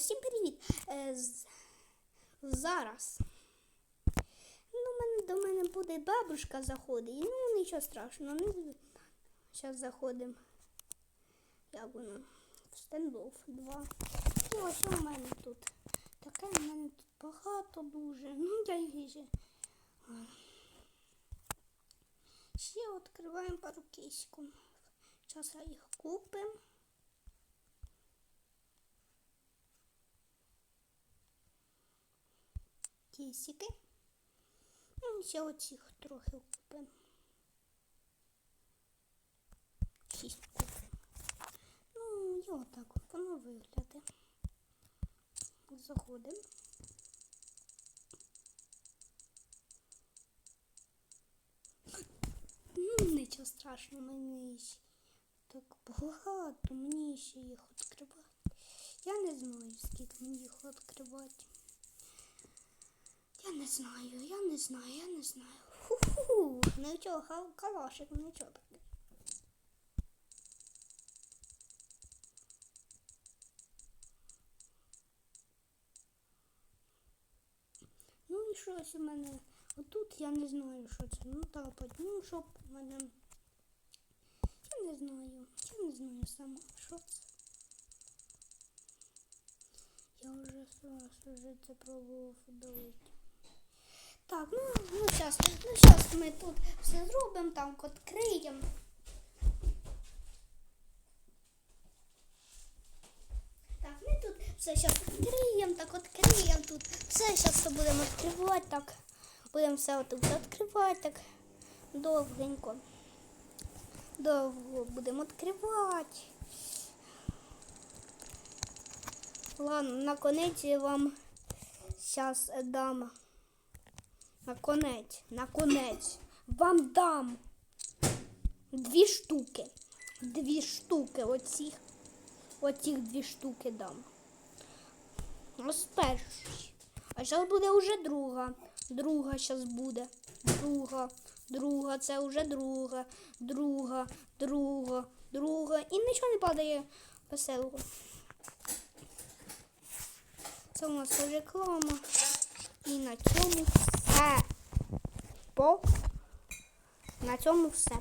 всім привіт! Е, зараз. Ну, до мене буде бабушка заходить. Ну, нічого страшного. Зараз заходимо. Як воно? Стендов 2. І ось у мене тут. Таке в мене тут багато дуже. Ну, я ще. Ще відкриваємо пару киську. Зараз їх купимо. Кісики. Ну, ще оцих трохи купимо. Шість купимо. Ну, і отак от воно виглядає. Заходимо. Ну, нічого страшного, мені ще так багато, мені ще їх відкривати. Я не знаю, скільки мені їх відкривати. Я не знаю, я не знаю, я не знаю. Фу-фу, нічого, ха- калашик, нічого таке. Ну і щось у мене. Отут я не знаю, що це. Ну так, от, ну щоб у мене. Я не знаю. Я не знаю сама, що це. Я вже раз вже це пробував удалити. Ну, ну зараз, ну зараз ми тут все зробимо, там відкриємо. Так, ми тут все зараз відкриємо, так відкриємо тут. Все зараз будемо відкривати, так. Будемо все тут відкривати, так довгенько. Довго будемо відкривати. Ладно, наконець я вам зараз дам. Наконець, наконець. Вам дам дві штуки. Дві штуки оцих. Оцих дві штуки дам. Ось перший. А зараз буде вже друга. Друга зараз буде. Друга. Друга, це вже друга. Друга, друга, друга. І нічого не падає веселого. Це у нас реклама. І на цьому все. По. На цьому все.